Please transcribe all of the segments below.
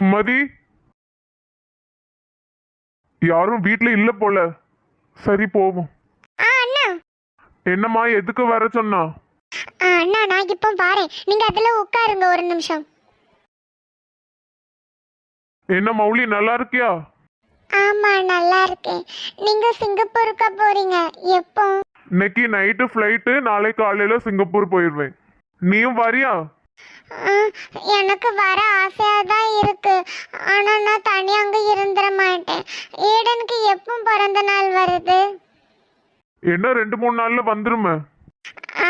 சுமதி? யாரும் வீட்ல இல்ல போல. சரி போவோம். என்னம்மா எதுக்கு வர சொன்னா? அண்ணா நான் இப்போ வாரேன். நீங்க அதுல உட்காருங்க ஒரு நிமிஷம். என்ன மௌலி நல்லா இருக்கியா? ஆமா நல்லா இருக்கேன். நீங்க சிங்கப்பூருக்கா போறீங்க? எப்போ? இன்னைக்கு நைட்டு ஃப்ளைட்டு நாளை காலையில சிங்கப்பூர் போயிடுவேன் நீயும் வரியா? எனக்கு வர ஆசையா தான் இருக்கு. ஆனா நான் தனியா அங்க இருந்துட மாட்டேன். ஏடனுக்கு எப்போ பிறந்த நாள் வருது? என்ன ரெண்டு மூணு நாள்ல வந்துருமே.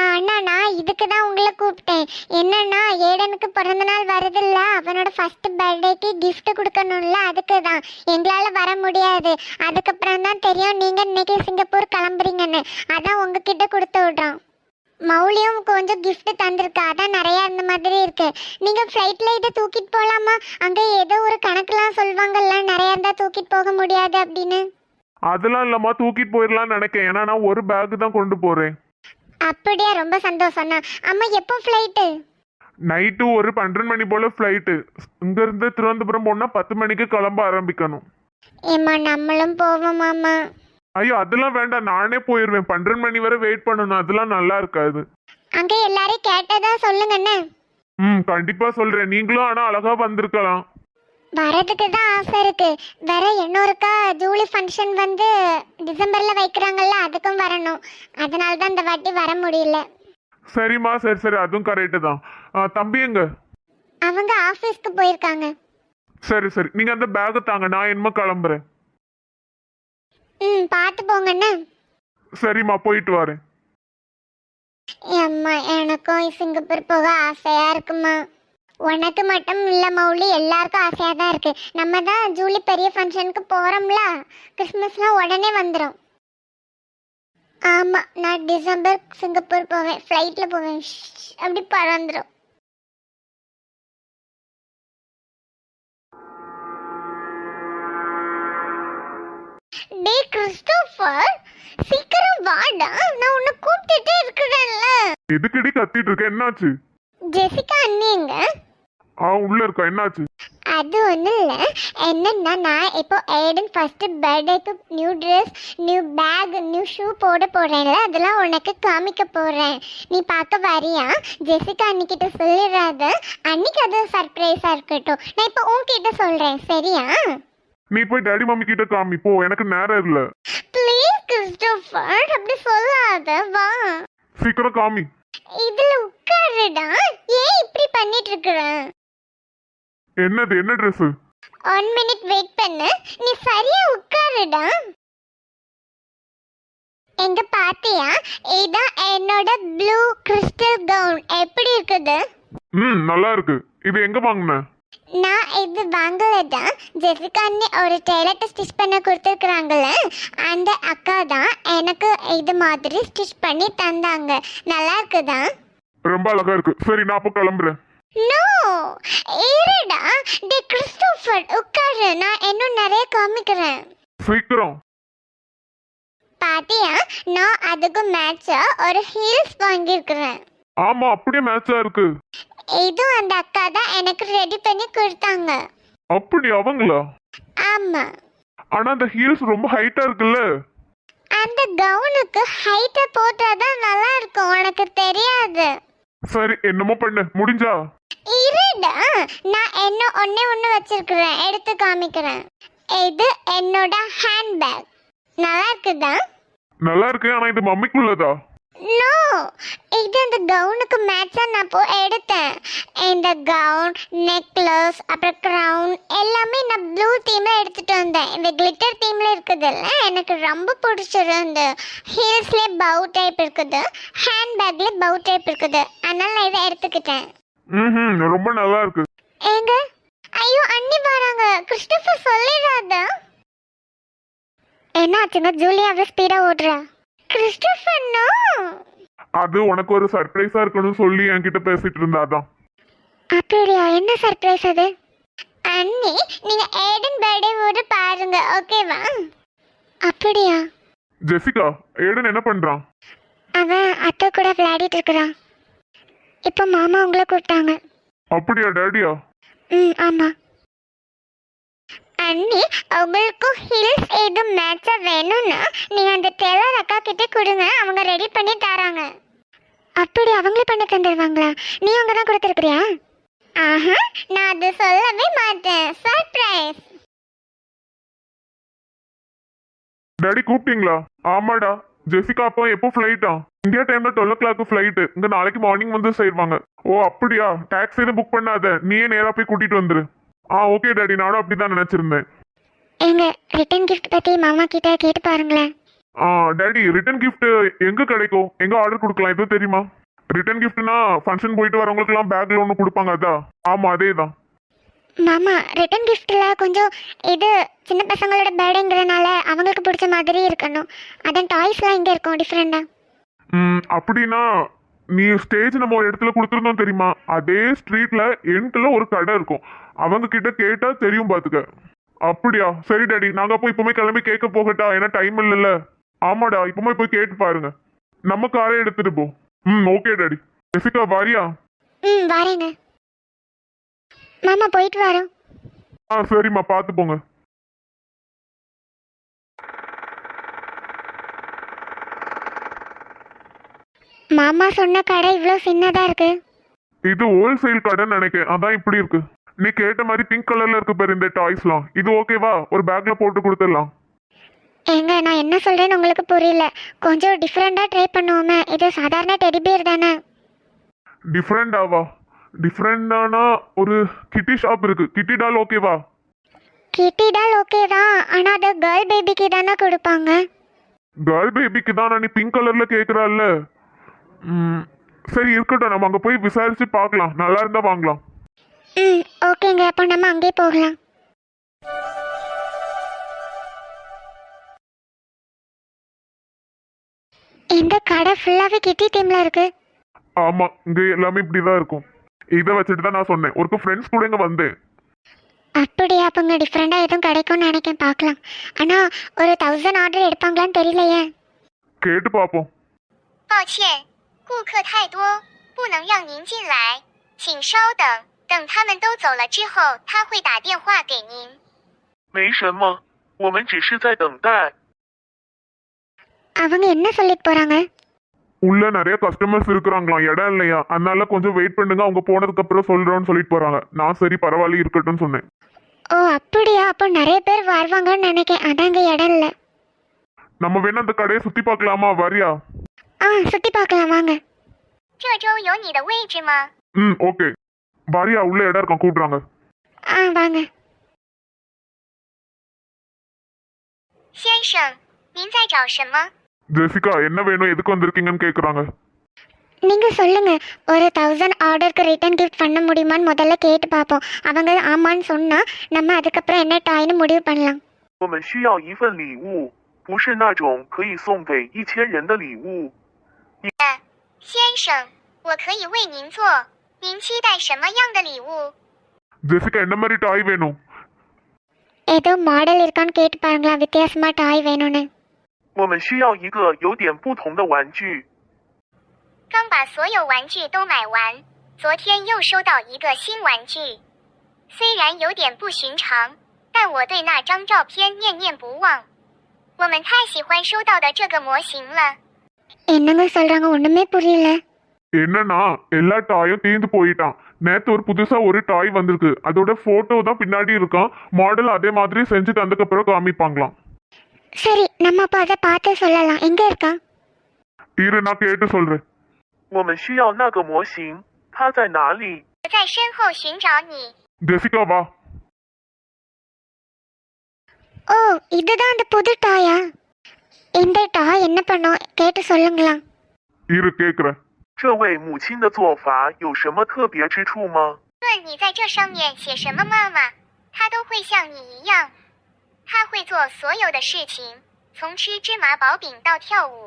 அண்ணா நான் இதுக்கு தான் உங்களை கூப்பிட்டேன். என்னன்னா ஏடனுக்கு பிறந்த நாள் வருதுல்ல அவனோட ஃபர்ஸ்ட் பர்த்டேக்கு gift கொடுக்கணும்ல அதுக்கு தான். எங்களால் வர முடியாது. அதுக்கப்புறம் தான் தெரியும் நீங்கள் இன்னைக்கு சிங்கப்பூர் கிளம்புறீங்கன்னு. அதான் உங்ககிட்ட கொடுத்து விட்றோம். மௌலியும் கொஞ்சம் gift தந்திருக்கா? அதான் நிறைய இந்த மாதிரி இருக்கு. நீங்க ஃப்ளைட்ல இதை தூக்கிட்டு போலாமா? அங்க ஏதோ ஒரு கணக்குலாம் சொல்லுவாங்கல்ல நிறைய இருந்தா தூக்கிட்டு போக முடியாது அப்படின்னு. அதெல்லாம் இல்லம்மா தூக்கிட்டு போயிடலாம்னு நினைக்கிறேன் ஏன்னா நான் ஒரு பேக் தான் கொண்டு போறேன். அப்படியா? ரொம்ப சந்தோஷம் தான் அம்மா எப்போ ஃப்ளைட்டு நைட்டு ஒரு பன்னெண்டு மணி போல ஃப்ளைட்டு இங்க இருந்து திருவனந்தபுரம் போனா பத்து மணிக்கு கிளம்ப ஆரம்பிக்கணும். ஏம்மா நம்மளும் போவோமாம்மா. ஐயோ அதெல்லாம் வேண்டாம். நானே போயிடுவேன் பன்னெண்டு மணி வரை வெயிட் பண்ணணும். அதெல்லாம் நல்லா இருக்காது. அங்க எல்லாரையும் கேட்டதா சொல்லுங்கண்ணே ம் கண்டிப்பா சொல்றேன். நீங்களும் ஆனா அழகா வந்திருக்கலாம். வரதுக்கு தான் ஆசை இருக்கு. வேற இன்னொருக்கா ஜூலி ஃபங்க்ஷன் வந்து டிசம்பர்ல வைக்கிறாங்கல்ல அதுக்கும் வரணும். அதனால தான் இந்த வாட்டி வர முடியல. சரிம்மா சரி சரி. அதுவும் கரெக்டு தான். ஆ, தம்பி எங்க? அவங்க ஆஃபீஸ்க்கு போயிருக்காங்க. சரி சரி. நீங்க அந்த பேக்கை தாங்க. நான் என்னமோ கிளம்புறேன். ம் பார்த்து போங்கண்ணே. சரிம்மா போயிட்டு வரேன். அம்மா எனக்கும் சிங்கப்பூர் போக ஆசையா இருக்குமா உனக்கு மட்டும் இல்ல மௌலி எல்லாருக்கும் ஆசையா தான் இருக்கு. நம்ம தான் ஜூலி பெரிய ஃபங்க்ஷனுக்கு போறோம்ல. கிறிஸ்மஸ்லாம் உடனே வந்துடும் ஆமா நான் டிசம்பர் சிங்கப்பூர் போவேன் ஃப்ளைட்ல போவேன். அப்படி பறந்துடும் டே கிறிஸ்டோஃபர் சீக்கிரம் வாடா நான் உன்னை கூப்பிட்டுட்டே இருக்கிறேன்ல. எதுக்கடி கத்திட்டு இருக்க? என்னாச்சு? ஜெசிகா அண்ணி எங்க? ஆ உள்ள இருக்கா. என்னாச்சு? அது ஒன்றும் இல்லை. என்னன்னா நான் இப்போ ஏடன் ஃபர்ஸ்ட் பர்த்டேக்கு new dress new bag new shoe போட போகிறேன்ல அதெல்லாம் உனக்கு காமிக்க போகிறேன் நீ பார்க்க வரியா? ஜெசிகா அன்னிக்கிட்ட சொல்லிடாத. அன்னைக்கு அது சர்ப்ரைஸாக இருக்கட்டும். நான் இப்போ உன்கிட்ட சொல்கிறேன் சரியா? நீ போய் டாடி மம்மி கிட்ட காமி. போ எனக்கு நேரம் இல்ல. ப்ளீஸ் கிறிஸ்டோஃபர் அப்படி சொல்லாத வா. சீக்கிரம் காமி. இதில் உட்காருடா. ஏன் இப்படி பண்ணிட்டு இருக்கிற என்னது என்ன ட்ரெஸ் ஒன் மினிட் வெயிட் பண்ணு. நீ சரியா உட்காருடா. எங்க பாத்தியா? இதான் என்னோட ப்ளூ கிறிஸ்டல் கவுன் எப்படி இருக்குது? ம் நல்லா இருக்கு. இது எங்க வாங்கின? நான் இது வாங்கலடா ஜெசிகா அண்ணி ஒரு டெய்லர்ட்ட ஸ்டிச் பண்ண கொடுத்துருக்குறாங்கல்ல அந்த அக்கா தான் எனக்கு இது மாதிரி ஸ்டிச் பண்ணி தந்தாங்க. நல்லா இருக்குதா? ரொம்ப அழகா இருக்கு. சரி நான் அப்போ கிளம்புறேன். நோ இருடா. டே கிறிஸ்டோஃபர் உட்காரு. நான் இன்னும் நிறைய காமிக்கிறேன். சீக்கிரம். பாத்தியா? நான் அதுக்கு மேட்சா ஒரு ஹீல்ஸ் வாங்கியிருக்கிறேன். ஆமா அப்படியே மேட்சா இருக்கு. இதுவும் அந்த அக்கா தான் எனக்கு ரெடி பண்ணி கொடுத்தாங்க. அப்படி அவங்களா? ஆமா. ஆனா அந்த ஹீல்ஸ் ரொம்ப ஹைட்டா இருக்குல்ல? அந்த கவுனுக்கு ஹைட்டை போட்டாதான் நல்லா இருக்கும் உனக்கு தெரியாது. சரி என்னமோ பண்ணு முடிஞ்சா? இருடா நான் என்ன ஒண்ணே ஒண்ணு வச்சிருக்கிறேன் எடுத்து காமிக்கிறேன். இது என்னோட ஹேண்ட்பேக் நல்லா இருக்குதா நல்லா இருக்கு ஆனா இது மம்மிக்குள்ளதா? நோ இது அந்த கவுனுக்கு மேட்சா நான் போ எடுத்தேன். இந்த கவுன் நெக்லஸ் அப்புறம் க்ரௌன் எல்லாமே நான் ப்ளூ தீம்ல எடுத்துட்டு வந்தேன். இந்த கிளிட்டர் தீம்ல இருக்குதுல்ல எனக்கு ரொம்ப பிடிச்சிருந்து ஹீல்ஸ்ல பவு டைப் இருக்குது. ஹேண்ட்பேக்ல பவு டைப் இருக்குது. அதனால நான் இதை எடுத்துக்கிட்டேன். ம் ரொம்ப நல்லா இருக்கு. ஏங்க ஐயோ அண்ணி வராங்க. கிறிஸ்டோபர் சொல்லிடாத என்னாச்சுங்க ஜூலி அவ்வளோ ஸ்பீடா ஓடுறா கிறிஸ்டோபர் நோ அது உனக்கு ஒரு சர்ப்ரைஸா இருக்கணும்னு சொல்லி என்கிட்ட பேசிட்டு இருந்தாதான். அப்படியா? என்ன சர்ப்ரைஸ் அது? அண்ணி நீங்க ஏடன் பர்த்டே பாருங்க ஓகேவா அப்படியா? ஜெசிகா ஏடன் என்ன பண்றான்? அவன் அத்தை கூட விளையாடிட்டு இருக்கிறான். இப்போ மாமா உங்களை கூப்பிட்டாங்க. அப்படியா டேடியா ம் ஆமாம் அண்ணி உங்களுக்கும் ஹில்ஸ் எதுவும் மேட்சாக வேணும்னா நீங்கள் அந்த டெய்லர் அக்கா கிட்ட கொடுங்க. அவங்க ரெடி பண்ணி தராங்க. அப்படி அவங்களே பண்ணி தந்துடுவாங்களா நீ அவங்க தான் கொடுத்துருக்குறியா? ஆஹா நான் அது சொல்லவே மாட்டேன். சர்ப்ரைஸ் டாடி கூப்பிட்டீங்களா? ஆமாடா. ஜெசிகா அப்போ எப்போ ஃப்ளைட்டா இந்தியா டைம்ல டுவெல் ஓ கிளாக் ஃப்ளைட்டு இங்க நாளைக்கு மார்னிங் வந்து சேருவாங்க. ஓ அப்படியா? டாக்ஸி எதுவும் புக் பண்ணாத. நீயே நேரா போய் கூட்டிட்டு வந்துரு. ஆ ஓகே டாடி நானும் அப்படிதான் நினைச்சிருந்தேன். எங்க ரிட்டர்ன் கிஃப்ட் பத்தி மாமா கிட்ட கேட்டு பாருங்களேன். ஆ டாடி ரிட்டர்ன் gift எங்க கிடைக்கும்? எங்க ஆர்டர் கொடுக்கலாம்? எதுவும் தெரியுமா? ரிட்டர்ன் கிஃப்ட்னா ஃபங்க்ஷன் போயிட்டு வரவங்களுக்குலாம் பேக்ல ஒன்று கொடுப்பாங்க அதான் ஆமா அதே தான் மாமா ரிட்டர்ன் கிஃப்ட்ல கொஞ்சம் இது சின்ன பசங்களோட பேர்டேங்கிறனால அவங்களுக்கு பிடிச்ச மாதிரி இருக்கணும். அதான் டாய்ஸ்லாம் இங்கே இருக்கும் டிஃப்ரெண்டாக ம் அப்படின்னா நீ ஸ்டேஜ் நம்ம ஒரு இடத்துல கொடுத்துருந்தோம் தெரியுமா? அதே ஸ்ட்ரீட்ல எண்ட்ல ஒரு கடை இருக்கும். அவங்க கிட்ட கேட்டா தெரியும் பாத்துக்க. அப்படியா? சரி டாடி நாங்க அப்போ இப்பவுமே கிளம்பி கேட்க போகட்டா? ஏன்னா டைம் இல்லைல்ல. ஆமாடா இப்பவுமே போய் கேட்டு பாருங்க. நம்ம காரை எடுத்துட்டு போ. ம் ஓகே டாடி. ஜெசிகா வாரியா? ம் வரேங்க. மாமா போயிட்டு வரோம். ஆ சரிம்மா பார்த்து போங்க. மாமா சொன்ன கடை இவ்வளோ சின்னதாக இருக்கு. இது ஹோல்சேல் கடைன்னு நினைக்கிறேன் அதான் இப்படி இருக்கு. நீ கேட்ட மாதிரி பிங்க் கலர்ல இருக்கு பாரு இந்த டாய்ஸ்லாம் இது ஓகேவா ஒரு பேக்ல போட்டு கொடுத்துடலாம். ஏங்க நான் என்ன சொல்கிறேன்னு உங்களுக்கு புரியல. கொஞ்சம் டிஃப்ரெண்ட்டாக ட்ரை பண்ணுவோமே. இது சாதாரண டெடிபியர் தானே. டிஃப்ரெண்டாவா டிஃப்ரெண்டானா ஒரு கிட்டி ஷாப் இருக்கு. கிட்டி டால் ஓகேவா கிட்டி டால் ஓகே தான். ஆனால் அது கேர்ள் பேபிக்கு தானே கொடுப்பாங்க. கேர்ள் பேபிக்கு தான். நீ பிங்க் கலர்ல கேக்குறாள்ல சரி இருக்கட்டும். நம்ம அங்க போய் விசாரிச்சு பார்க்கலாம். நல்லா இருந்தா வாங்கலாம். ம் ஓகேங்க. அப்போ நம்ம அங்கேயே போகலாம். இந்த கடை ஃபுல்லாகவே கிட்டி டீமில் இருக்கு. ஆமா இங்க எல்லாமே இப்படிதான் இருக்கும். இதை வச்சுட்டு தான் நான் சொன்னேன். ஒரு ஃப்ரெண்ட்ஸ் கூட இங்க வந்தேன். அப்படியா? அப்போங்க டிஃப்ரெண்ட்டாக எதுவும் கிடைக்கும்னு நினைக்கிறேன் பார்க்கலாம். ஆனால் ஒரு தௌசண்ட் ஆர்டர் எடுப்பாங்களான்னு தெரியலையே. கேட்டு பார்ப்போம். 抱歉，顾客太多，不能让您进来，请稍等，等他们都走了之后，他会打电话给您。没什么，我们只是在等待。 அவங்க என்ன சொல்லிட்டு போறாங்க உள்ள நிறைய கஸ்டமர்ஸ் இருக்கிறாங்களாம் இடம் இல்லையா அதனால கொஞ்சம் வெயிட் பண்ணுங்க அவங்க போனதுக்கு அப்புறம் சொல்றோம்னு சொல்லிட்டு போறாங்க நான் சரி பரவாயில்ல இருக்கட்டும்னு சொன்னேன் ஓ அப்படியா அப்போ நிறைய பேர் வருவாங்கன்னு நினைக்கிறேன் அதாங்க இடம் இல்லை நம்ம வேணா அந்த கடையை சுத்தி பார்க்கலாமா வரியா ஆ சுற்றி பார்க்கலாம் வாங்க这周有你的位置吗？ ம் ஓகே வரியா உள்ள இடம் இருக்கான் கூப்பிடுறாங்க ஆ வாங்க 先生，您在找什么？ ஜெசிகா என்ன வேணும் எதுக்கு வந்திருக்கீங்கன்னு கேக்குறாங்க நீங்க சொல்லுங்க ஒரு தௌசண்ட் ஆர்டருக்கு ரிட்டர்ன் கிஃப்ட் பண்ண முடியுமான்னு முதல்ல கேட்டு பார்ப்போம் அவங்க ஆமான்னு சொன்னா நம்ம அதுக்கப்புறம் என்ன டாய்னு முடிவு பண்ணலாம் 我们需要一份礼物，不是那种可以送给一千人的礼物。 先生，我可以为您做。您期待什么样的礼物？ ஜெசிகா என்ன மாதிரி டாய் வேணும் ஏதோ மாடல் இருக்கான்னு கேட்டு பாருங்களா வித்தியாசமா டாய் வேணும்னு 我们需要一个有点不同的玩具。刚把所有玩具都买完，昨天又收到一个新玩具，虽然有点不寻常，但我对那张照片念念不忘。我们太喜欢收到的这个模型了。 என்னங்க சொல்றாங்க ஒண்ணுமே புரியல என்னன்னா எல்லா டாயும் தீர்ந்து போயிட்டான் நேத்து ஒரு புதுசா ஒரு டாய் வந்திருக்கு அதோட போட்டோ தான் பின்னாடி இருக்கான் மாடல் அதே மாதிரி செஞ்சு தந்ததுக்கு அப்புறம் காமிப்பாங்களாம் சரி நம்ம அப்போ அதை பார்த்து சொல்லலாம் எங்க இருக்கா இரு நான் கேட்டு சொல்றேன் 我们需要那个模型，它在哪里？我在身后寻找你。 ஜெசிகா வா ஓ இதுதான் அந்த புது டாயா இந்த டாய் என்ன பண்ணும் கேட்டு சொல்லுங்களா இரு கேக்குறேன் 这位母亲的做法有什么特别之处吗？论你在这上面写什么妈妈，她都会像你一样，她会做所有的事情，从吃芝麻薄饼到跳舞。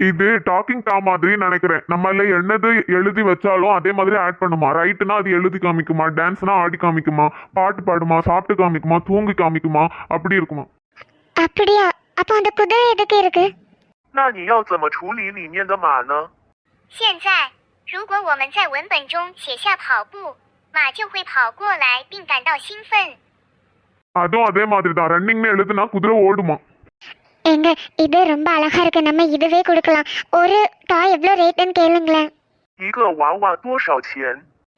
இது டாக்கிங் டா மாதிரி நினைக்கிறேன் நம்ம அதுல என்னது எழுதி வச்சாலும் அதே மாதிரி ஆட் பண்ணுமா ரைட்னா அது எழுதி காமிக்குமா டான்ஸ்னா ஆடி காமிக்குமா பாட்டு பாடுமா சாப்பிட்டு காமிக்குமா தூங்கி காமிக்குமா அப்படி இருக்குமா அப்படியா அப்போ அந்த குதிரை எதுக்கு இருக்கு 那你要怎么处理里面的马呢？现在，如果我们在文本中写下跑步，马就会跑过来并感到兴奋。 அதுவும் அதே மாதிரி தான் ரன்னிங்னு எழுதுனா குதிரை ஓடுமா எங்க இது ரொம்ப அழகா இருக்கு நம்ம இதுவே கொடுக்கலாம் ஒரு டாய் எவ்வளோ ரேட்டுன்னு கேளுங்களேன் 一个娃娃多少钱？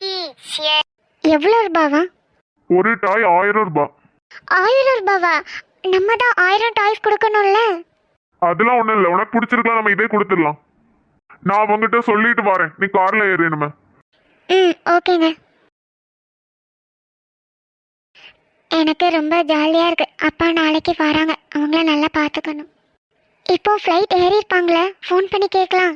一千。 எவ்வளோ ரூபாவா ஒரு டாய் ஆயிரம் ரூபாய் ஆயிரம் ரூபாவா நம்ம தான் ஆயிரம் டாய்ஸ் கொடுக்கணும்ல? அதெல்லாம் ஒண்ணும் இல்லை. உனக்கு பிடிச்சிருக்கலாம் நம்ம இதே கொடுத்துடலாம். நான் அவங்ககிட்ட சொல்லிட்டு வரேன். நீ கார்ல ஏறு இனிமே. ம் ஓகேங்க. எனக்கு ரொம்ப ஜாலியாக இருக்கு. அப்பா நாளைக்கு வராங்க. அவங்கள நல்லா பார்த்துக்கணும். இப்போ ஃப்ளைட் ஏறி இருப்பாங்களே ஃபோன் பண்ணி கேட்கலாம்.